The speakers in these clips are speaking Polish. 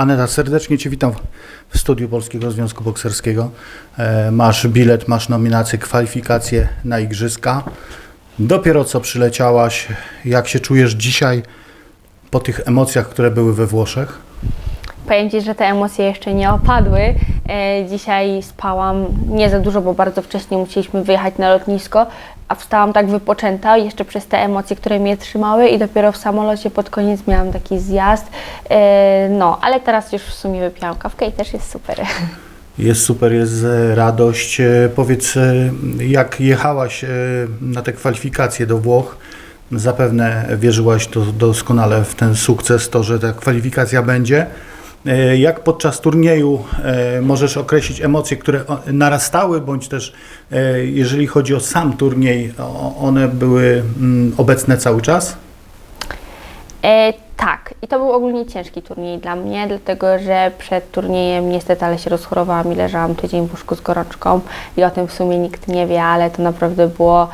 Aneta, serdecznie Cię witam w studiu Polskiego Związku Bokserskiego. E, Masz bilet, masz nominację, kwalifikacje na Igrzyska. Dopiero co przyleciałaś. Jak się czujesz dzisiaj po tych emocjach, które były we Włoszech? Powiem że te emocje jeszcze nie opadły. E, dzisiaj spałam nie za dużo, bo bardzo wcześnie musieliśmy wyjechać na lotnisko, a wstałam tak wypoczęta jeszcze przez te emocje, które mnie trzymały i dopiero w samolocie pod koniec miałam taki zjazd. E, no, ale teraz już w sumie wypiłam kawkę i też jest super. Jest super, jest e, radość. Powiedz, jak jechałaś na te kwalifikacje do Włoch, zapewne wierzyłaś do, doskonale w ten sukces, to, że ta kwalifikacja będzie. E, Jak podczas turnieju e, możesz określić emocje, które narastały, bądź też e, jeżeli chodzi o sam turniej, one były mm, obecne cały czas? E, tak, i to był ogólnie ciężki turniej dla mnie, dlatego że przed turniejem niestety ale się rozchorowałam i leżałam tydzień w łóżku z gorączką i o tym w sumie nikt nie wie, ale to naprawdę było.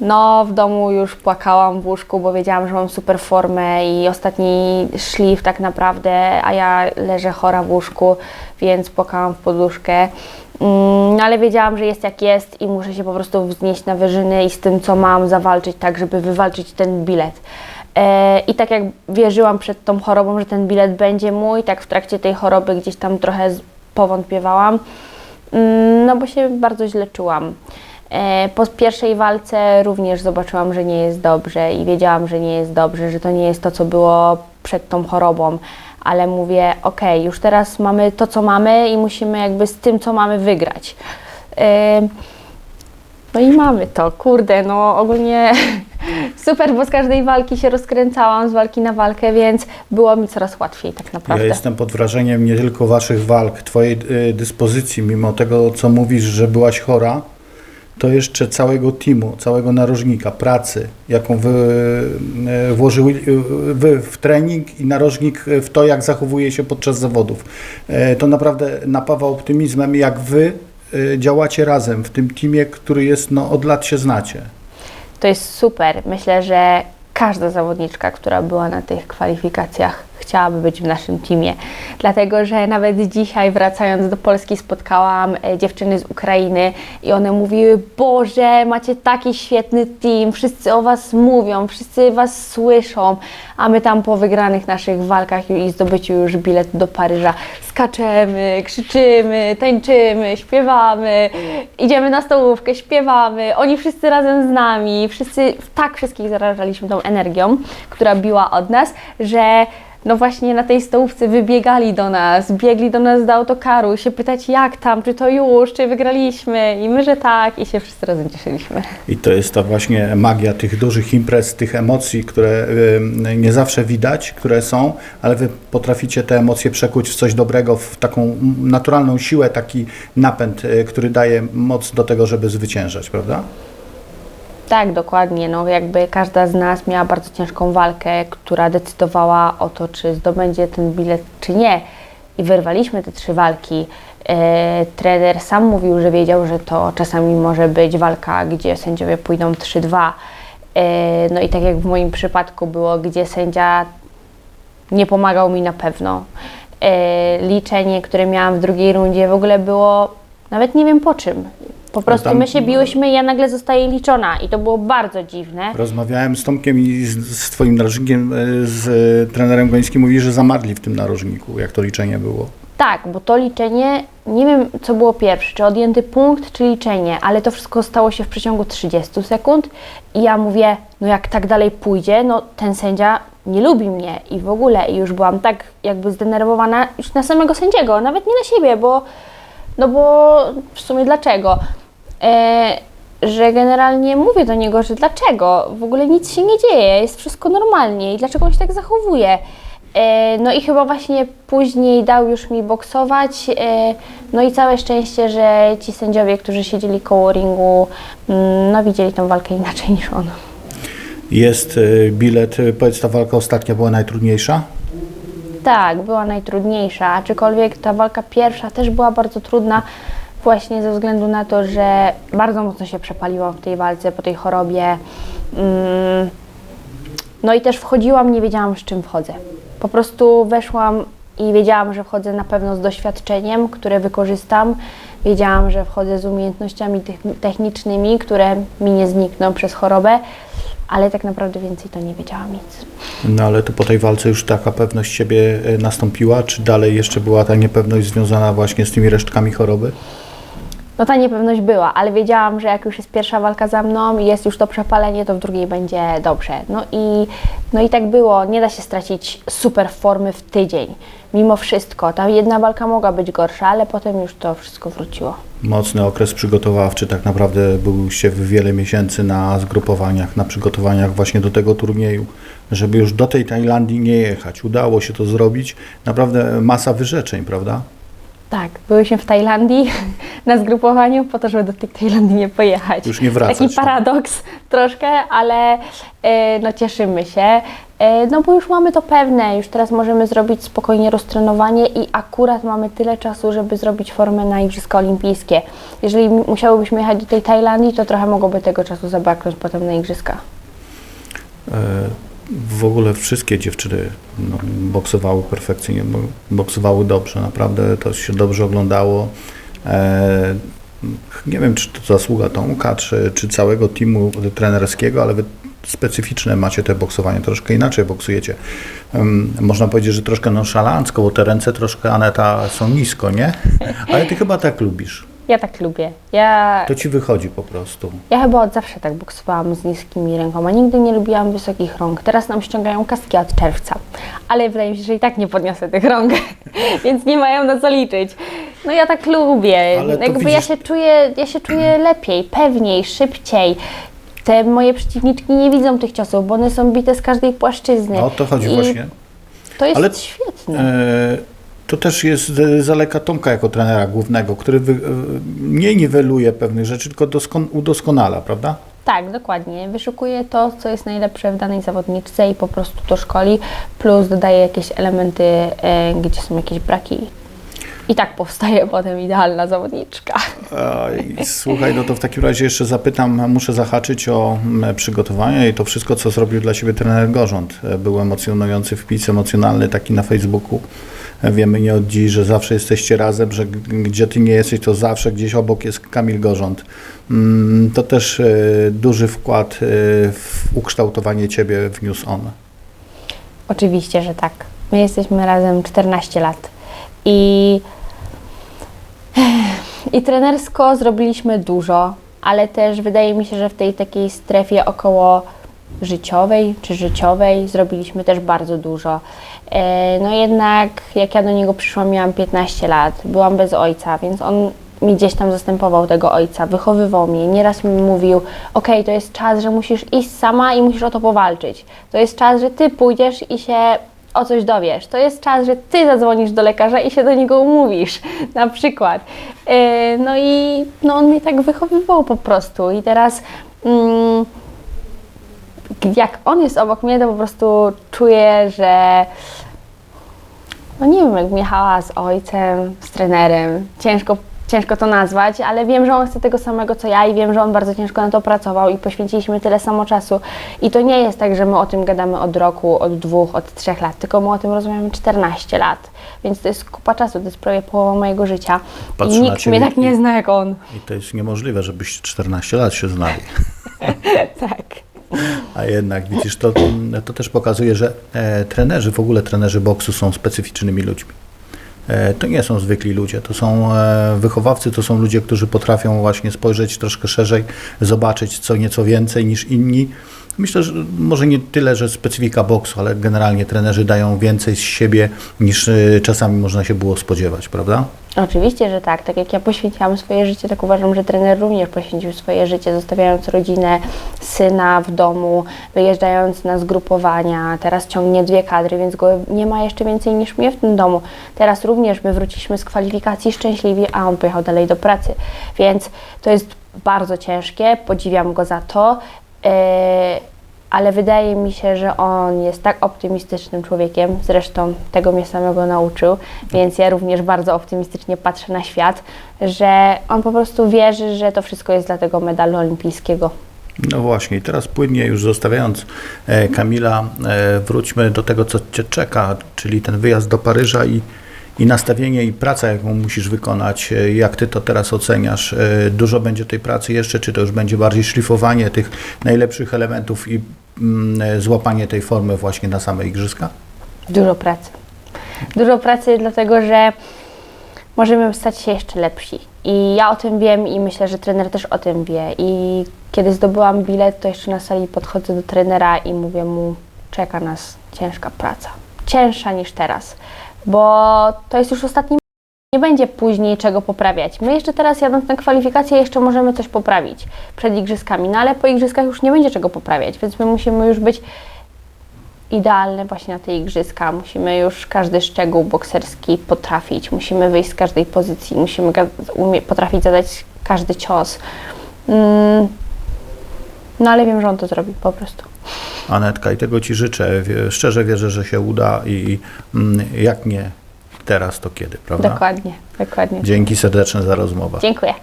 No, w domu już płakałam w łóżku, bo wiedziałam, że mam super formę i ostatni szlif tak naprawdę, a ja leżę chora w łóżku, więc płakałam w poduszkę. Mm, No ale wiedziałam, że jest jak jest i muszę się po prostu wznieść na wyżyny i z tym, co mam, zawalczyć tak, żeby wywalczyć ten bilet. E, I tak jak wierzyłam przed tą chorobą, że ten bilet będzie mój, tak w trakcie tej choroby gdzieś tam trochę powątpiewałam, Mm, no bo się bardzo źle czułam. E, Po pierwszej walce również zobaczyłam, że nie jest dobrze i wiedziałam, że nie jest dobrze, że to nie jest to, co było przed tą chorobą, ale mówię, okej, już teraz mamy to, co mamy i musimy jakby z tym, co mamy, wygrać. E, No i mamy to, kurde, no ogólnie super, bo z każdej walki się rozkręcałam, z walki na walkę, więc było mi coraz łatwiej tak naprawdę. Ja jestem pod wrażeniem nie tylko Waszych walk, Twojej y, dyspozycji, mimo tego, co mówisz, że byłaś chora, to jeszcze całego teamu, całego narożnika, pracy, jaką Wy y, włożyły y, Wy w trening i narożnik w to, jak zachowuje się podczas zawodów. Y, To naprawdę napawa optymizmem, jak Wy działacie razem w tym teamie, który jest, no, od lat się znacie. To jest super. Myślę, że każda zawodniczka, która była na tych kwalifikacjach, chciałaby być w naszym teamie. Dlatego, że nawet dzisiaj, wracając do Polski, spotkałam e, dziewczyny z Ukrainy i one mówiły: Boże, macie taki świetny team, wszyscy o Was mówią, wszyscy Was słyszą, a my tam po wygranych naszych walkach i zdobyciu już bilet do Paryża. Skaczemy, krzyczymy, tańczymy, śpiewamy, idziemy na stołówkę, śpiewamy, oni wszyscy razem z nami, wszyscy tak wszystkich zarażaliśmy tą energią, która biła od nas, że no właśnie na tej stołówce wybiegali do nas, biegli do nas do autokaru, się pytać jak tam, czy to już, czy wygraliśmy i my, że tak i się wszyscy razem cieszyliśmy. I to jest ta właśnie magia tych dużych imprez, tych emocji, które nie zawsze widać, które są, ale wy potraficie te emocje przekuć w coś dobrego, w taką naturalną siłę, taki napęd, y, który daje moc do tego, żeby zwyciężać, prawda? Tak, dokładnie. No, jakby każda z nas miała bardzo ciężką walkę, która decydowała o to, czy zdobędzie ten bilet, czy nie. I wyrwaliśmy te trzy walki. E, trener sam mówił, że wiedział, że to czasami może być walka, gdzie sędziowie pójdą 3-2. E, no i tak jak w moim przypadku było, gdzie sędzia nie pomagał mi na pewno. E, liczenie, które miałam w drugiej rundzie, w ogóle było nawet nie wiem po czym. Po prostu tam- my się biłyśmy i ja nagle zostaję liczona i to było bardzo dziwne. Rozmawiałem z Tomkiem i z, z Twoim narożnikiem, y, z y, trenerem Gońskim, mówi, że zamarli w tym narożniku, jak to liczenie było. Tak, bo to liczenie, nie wiem co było pierwsze, czy odjęty punkt, czy liczenie, ale to wszystko stało się w przeciągu 30 sekund i ja mówię, no jak tak dalej pójdzie, no ten sędzia nie lubi mnie i w ogóle i już byłam tak jakby zdenerwowana już na samego sędziego, nawet nie na siebie, bo no bo w sumie dlaczego? E, że generalnie mówię do niego, że dlaczego? W ogóle nic się nie dzieje, jest wszystko normalnie i dlaczego on się tak zachowuje? E, no i chyba właśnie później dał już mi boksować. E, no i całe szczęście, że ci sędziowie, którzy siedzieli koło ringu, mm, no widzieli tą walkę inaczej niż on. Jest y, bilet, y, powiedz, ta walka ostatnia była najtrudniejsza? Tak, była najtrudniejsza, aczkolwiek ta walka pierwsza też była bardzo trudna, właśnie ze względu na to, że bardzo mocno się przepaliłam w tej walce po tej chorobie. Mm, No i też wchodziłam, nie wiedziałam z czym wchodzę. Po prostu weszłam i wiedziałam, że wchodzę na pewno z doświadczeniem, które wykorzystam. Wiedziałam, że wchodzę z umiejętnościami techni- technicznymi, które mi nie znikną przez chorobę, ale tak naprawdę więcej to nie wiedziałam nic. No ale to po tej walce już taka pewność siebie e, nastąpiła, czy dalej jeszcze była ta niepewność związana właśnie z tymi resztkami choroby? No ta niepewność była, ale wiedziałam, że jak już jest pierwsza walka za mną i jest już to przepalenie, to w drugiej będzie dobrze. No i, no i tak było. Nie da się stracić super formy w tydzień. Mimo wszystko, ta jedna walka mogła być gorsza, ale potem już to wszystko wróciło. Mocny okres przygotowawczy, tak naprawdę byłyście w wiele miesięcy na zgrupowaniach, na przygotowaniach właśnie do tego turnieju, żeby już do tej Tajlandii nie jechać. Udało się to zrobić. Naprawdę masa wyrzeczeń, prawda? Tak, byłyśmy w Tajlandii na zgrupowaniu po to, żeby do tej Tajlandii nie pojechać. Już nie wracać, Taki tak. paradoks troszkę, ale e, no cieszymy się. E, no bo już mamy to pewne, już teraz możemy zrobić spokojnie roztrenowanie i akurat mamy tyle czasu, żeby zrobić formę na Igrzyska Olimpijskie. Jeżeli musiałybyśmy jechać do tej Tajlandii, to trochę mogłoby tego czasu zabraknąć potem na Igrzyska. E, W ogóle wszystkie dziewczyny no, boksowały perfekcyjnie, bo- boksowały dobrze, naprawdę to się dobrze oglądało. E, Nie wiem, czy to zasługa Tomka, czy, czy całego teamu trenerskiego, ale wy specyficzne macie te boksowanie, troszkę inaczej boksujecie. Em, Można powiedzieć, że troszkę nonszalancko, bo te ręce troszkę, Aneta, są nisko, nie? Ale ty chyba tak lubisz. Ja tak lubię. Ja, To ci wychodzi po prostu. ja chyba od zawsze tak boksowałam z niskimi rękoma. Nigdy nie lubiłam wysokich rąk. Teraz nam ściągają kaski od czerwca. Ale wydaje mi się, że i tak nie podniosę tych rąk, więc nie mają na co liczyć. No ja tak lubię. Ale to Jakby ja widzisz- się czuję, ja się czuję lepiej, pewniej, szybciej. Te moje przeciwniczki nie widzą tych ciosów, bo one są bite z każdej płaszczyzny. No o to chodzi I właśnie. To jest Ale- świetne. E, To też jest e, zaleka Tomka jako trenera głównego, który e, nie niweluje pewnych rzeczy, tylko doskon, udoskonala, prawda? Tak, dokładnie. Wyszukuje to, co jest najlepsze w danej zawodniczce i po prostu to szkoli, plus dodaje jakieś elementy, e, gdzie są jakieś braki. I tak powstaje potem idealna zawodniczka. Ej, Słuchaj, no to w takim razie jeszcze zapytam, muszę zahaczyć o mm, przygotowanie i to wszystko, co zrobił dla Ciebie trener Gorząd. Był emocjonujący wpis, emocjonalny taki na Facebooku. Wiemy nie od dziś, że zawsze jesteście razem, że gdzie Ty nie jesteś, to zawsze gdzieś obok jest Kamil Gorząd. Mm, To też e, duży wkład e, w ukształtowanie Ciebie wniósł on. Oczywiście, że tak. My jesteśmy razem 14 lat i, i trenersko zrobiliśmy dużo, ale też wydaje mi się, że w tej takiej strefie około życiowej czy życiowej zrobiliśmy też bardzo dużo. E, No jednak jak ja do niego przyszłam, miałam 15 lat, byłam bez ojca, więc on mi gdzieś tam zastępował tego ojca, wychowywał mnie. Nieraz mi mówił: OK, to jest czas, że musisz iść sama i musisz o to powalczyć. To jest czas, że ty pójdziesz i się o coś dowiesz. To jest czas, że ty zadzwonisz do lekarza i się do niego umówisz, na przykład. Yy, No i no on mnie tak wychowywał po prostu. I teraz. Mm, jak on jest obok mnie, to po prostu czuję, że no nie wiem, jakbym jechała z ojcem, z trenerem. Ciężko, ciężko to nazwać, ale wiem, że on chce tego samego co ja i wiem, że on bardzo ciężko na to pracował i poświęciliśmy tyle samo czasu. I to nie jest tak, że my o tym gadamy od roku, od dwóch, od trzech lat, tylko my o tym rozmawiamy 14 lat. Więc to jest kupa czasu, to jest prawie połowa mojego życia. Patrzę I nikt mnie tak i- nie zna jak on. I to jest niemożliwe, żebyście 14 lat się znali. tak. A jednak widzisz, to, to też pokazuje, że e, trenerzy, w ogóle trenerzy boksu są specyficznymi ludźmi. E, to nie są zwykli ludzie, to są e, wychowawcy, to są ludzie, którzy potrafią właśnie spojrzeć troszkę szerzej, zobaczyć co nieco więcej niż inni. Myślę, że może nie tyle, że specyfika boksu, ale generalnie trenerzy dają więcej z siebie niż e, czasami można się było spodziewać, prawda? Oczywiście, że tak. Tak jak ja poświęciłam swoje życie, tak uważam, że trener również poświęcił swoje życie, zostawiając rodzinę, syna w domu, wyjeżdżając na zgrupowania. Teraz ciągnie dwie kadry, więc go nie ma jeszcze więcej niż mnie w tym domu. Teraz również my wróciliśmy z kwalifikacji szczęśliwi, a on pojechał dalej do pracy. Więc to jest bardzo ciężkie, podziwiam go za to. Yy, ale wydaje mi się, że on jest tak optymistycznym człowiekiem, zresztą tego mnie samego nauczył, więc ja również bardzo optymistycznie patrzę na świat, że on po prostu wierzy, że to wszystko jest dla tego medalu olimpijskiego. No właśnie, teraz płynnie już zostawiając e, Kamila, e, wróćmy do tego, co Cię czeka, czyli ten wyjazd do Paryża i, i nastawienie i praca, jaką musisz wykonać. E, Jak Ty to teraz oceniasz? E, Dużo będzie tej pracy jeszcze, czy to już będzie bardziej szlifowanie tych najlepszych elementów i mm, e, złapanie tej formy właśnie na same igrzyska? Dużo pracy. Dużo pracy, dlatego że możemy stać się jeszcze lepsi. I ja o tym wiem i myślę, że trener też o tym wie. I kiedy zdobyłam bilet, to jeszcze na sali podchodzę do trenera i mówię mu, czeka nas ciężka praca. Cięższa niż teraz, bo to jest już ostatni nie będzie później czego poprawiać. My jeszcze teraz jadąc na kwalifikacje jeszcze możemy coś poprawić przed igrzyskami, no ale po igrzyskach już nie będzie czego poprawiać, więc my musimy już być idealne właśnie na te igrzyska. Musimy już każdy szczegół bokserski potrafić, musimy wyjść z każdej pozycji, musimy potrafić zadać każdy cios. Mm. No ale wiem, że on to zrobi po prostu. Anetka, i tego Ci życzę. Szczerze wierzę, że się uda i mm, jak nie teraz, to kiedy, prawda? Dokładnie, dokładnie. Dzięki serdeczne za rozmowę. Dziękuję.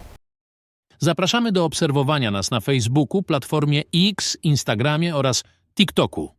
Zapraszamy do obserwowania nas na Facebooku, platformie X, Instagramie oraz TikToku.